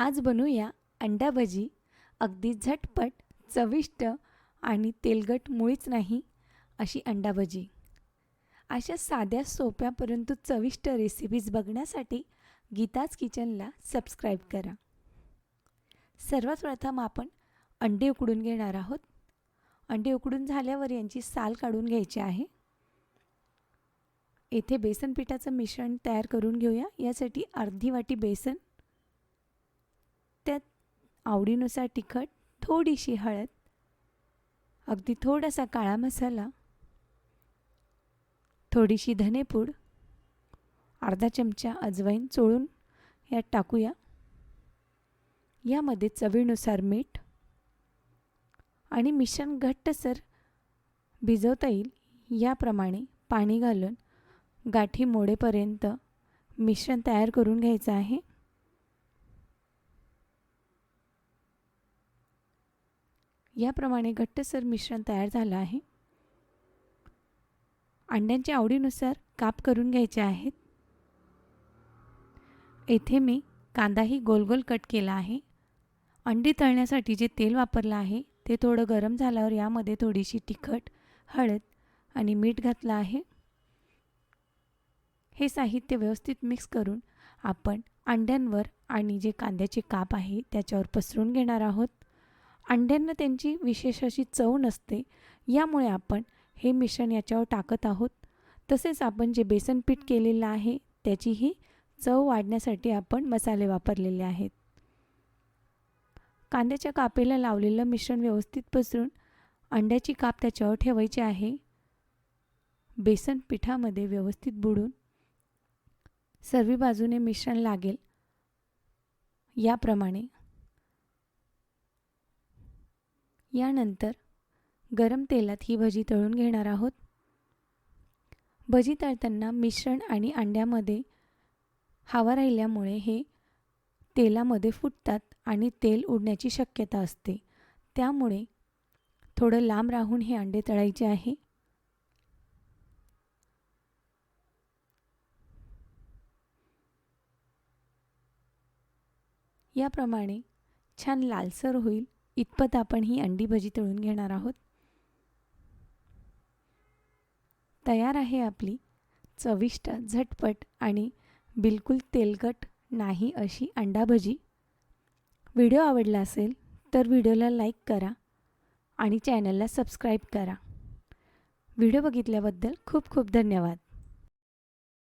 आज बनवूया अंडा भजी अगदी झटपट चविष्ट आणि तेलकट मुळीच नाही अशी अंडा भजी अशा साध्या सोप्या परंतु चविष्ट रेसिपीज बघण्यासाठी गीताज किचनला सबस्क्राईब करा. सर्वात प्रथम आपण अंडे उकडून घेणार आहोत. अंडे उकडून झाल्यावर यांची साल काढून घ्यायची आहे. येथे बेसन पिठाचं मिश्रण तयार करून घेऊया. यासाठी अर्धी वाटी बेसन त्यात आवडीनुसार तिखट थोडीशी हळद अगदी थोडासा काळा मसाला थोडीशी धनेपूड अर्धा चमचा अजवाईन चोळून यात टाकूया. यामध्ये चवीनुसार मीठ आणि मिश्रण घट्टसर भिजवता येईल. याप्रमाणे पाणी घालून गाठी मोडेपर्यंत मिश्रण तयार करून घ्यायचं आहे. याप्रमाणे घट्टसर मिश्रण तयार झालं आहे. अंड्यांच्या आवडीनुसार काप करून घ्यायचे आहेत. येथे मी कांदाही गोल गोल कट केला आहे. अंडी तळण्यासाठी जे तेल वापरलं आहे ते थोडं गरम झाल्यावर यामध्ये थोडीशी तिखट हळद आणि मीठ घातलं आहे. हे साहित्य व्यवस्थित मिक्स करून आपण अंड्यांवर आणि जे कांद्याचे काप आहे त्याच्यावर पसरून घेणार आहोत. अंड्यांना त्यांची विशेष अशी चव नसते. यामुळे आपण हे मिश्रण याच्यावर टाकत आहोत. तसेच आपण जे बेसन पीठ केलेलं आहे त्याचीही चव वाढण्यासाठी आपण मसाले वापरलेले आहेत. कांद्याच्या कापेला लावलेलं मिश्रण व्यवस्थित पसरून अंड्याची काप त्याच्यावर ठेवायची आहे. बेसन पिठामध्ये व्यवस्थित बुडून सर्वी बाजूने मिश्रण लागेल. याप्रमाणे यानंतर गरम तेलात ही भजी तळून घेणार आहोत. भजी तळताना मिश्रण आणि अंड्यामध्ये हवा राहिल्यामुळे हे तेलामध्ये फुटतात आणि तेल उडण्याची शक्यता असते. त्यामुळे थोडं लांब राहून हे अंडे तळायचे आहे. याप्रमाणे छान लालसर होईल. इतपत आपण ही अंडी भजी तळून घेणार आहोत. तयार आहे आपली चविष्ट झटपट आणि बिलकुल तेलकट नाही अशी अंडा भजी. व्हिडिओ आवडला असेल तर व्हिडिओला लाईक करा आणि चॅनलला सबस्क्राईब करा. व्हिडिओ बघितल्याबद्दल खूप खूप धन्यवाद.